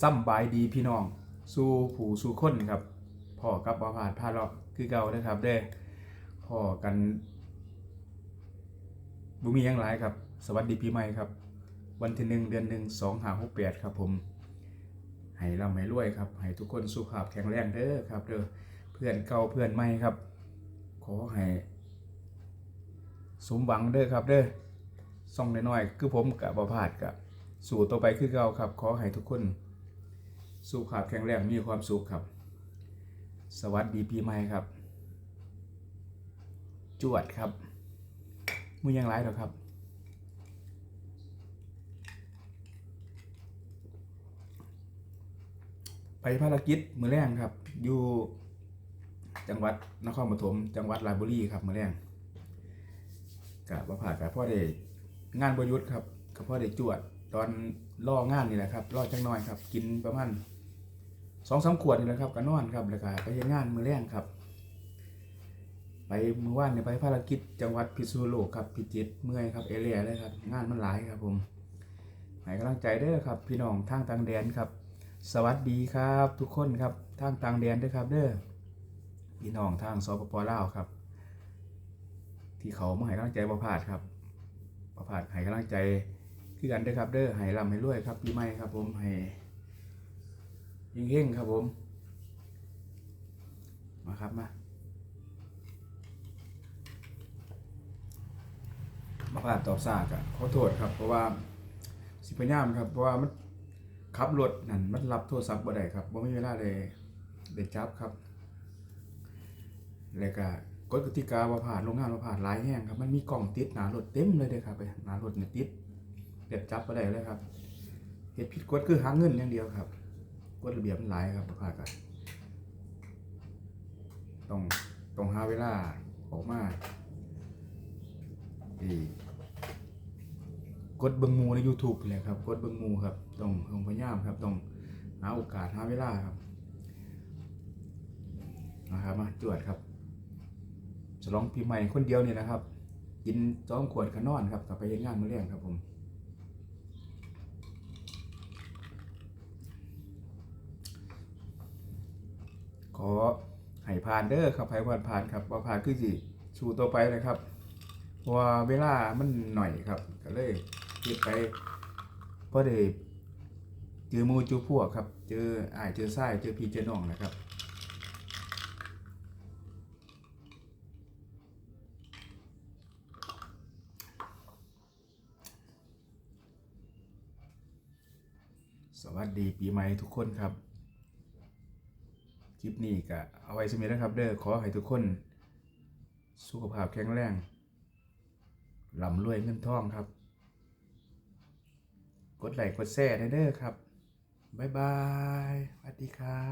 ซ้ำบายดีพี่น้อง สู้ผู้สู้คนครับพ่อกับบ่าผาดพาเราคือเก่าเด้อครับเด้อพ่อกันบุมียังหลายครับ สวัสดีปีใหม่ครับ วันที่หนึ่งเดือนหนึ่งสองห้าหกแปดครับผมให้ร่ำให้รวยครับให้ทุกคนสุขภาพแข็งแรงเด้อครับเด้อเพื่อนเก่าเพื่อนใหม่ครับ ขอให้สมหวังเด้อครับเด้อส่องน้อยๆคือผมกับบ่าวผาดกับสู่ต่อไปคือเก่าครับ ขอให้ทุกคน สุขภาพแข็งแรงมีความสุขครับ สวัสดีปีใหม่ครับ จวดครับมือยังไรหรอครับไปภารกิจมือแรงครับ อยู่จังหวัดนครปฐมจังหวัดราชบุรีครับมือแรงกับประผากับพ่อได้งานประยุทธ์ครับกับพ่อได้จวด ตอนล่องานนี่แหละครับล่อจังน้อยครับ กินประมาณ สองสามขวดนี่แหละครับก็นอนครับแล้วก็ไปเฮ็ดงานมือแรงครับ ไปมือว่านเนี่ยไปภารกิจจังหวัดพิษณุโลกครับพิจิตรเมื่อยครับเอเรียเลยครับงานมันหลายครับผมให้กำลังใจเด้อครับ พี่น้องทางต่างแดนครับ สวัสดีครับ ทุกคนครับทางต่างแดนเด้อครับ เด้อพี่น้องทางสปปลาวครับ ที่เขามาให้กำลังใจประพาดครับประพาดให้กำลังใจคือกันเด้อครับ เด้อให้ร่ำให้รวยครับปีใหม่ครับผมให้ เฮงๆครับผม มาครับมามาพลาดตอบซากอะขอโทษครับ เพราะว่าสิพยายามครับ เพราะว่ามันขับรถนั่นมันรับโทรศัพท์บ่ได้ครับบ่มีเวลาเลยได้จับครับ แล้วก็กฎกติกาว่าผ่านโรงงานว่าผ่านหลายแห่งครับ มันมีกล่องติดหนารถเต็มเลยเด้อครับไปหนารถเนี่ยติดเด็ดจับบ่ได้เลยครับเหตุผิดกฎคือหาเงินอย่างเดียวครับ กฎระเบียบมันหลายครับผ่านกันต้องต้องหาเวลาออกมาอีกดเบิงมูใน YouTube เลยครับกดเบิงมูครับต้องต้องพยายามครับต้องหาโอกาสหาเวลาครับนะครับมาจวดครับฉลองปีใหม่คนเดียวเนี่ยนะครับ กินจ้อมขวดขนอนครับกลับไปเฮ็ดงานมื้อแรงครับผม อให้ผ่านเด้อครับให้ผ่านผ่านครับว่าผ่านคือสิสู่ต่อไปเลยครับเพราะว่าเวลามันหน่อยครับ ก็เลยเฮ็ดไปพอได้เจอมูจูพวกครับ เจออายเจอไส้เจอพีเจอน้องนะครับสวัสดีปีใหม่ทุกคนครับ คลิปนี้ก็เอาไว้สมินะครับ เด้อขอให้ทุกคน สุขภาพแข็งแรงร่ำรวยเงินทองครับ กดไลค์กดแชร์ได้เด้อครับ บ๊ายบายสวัสดีครับ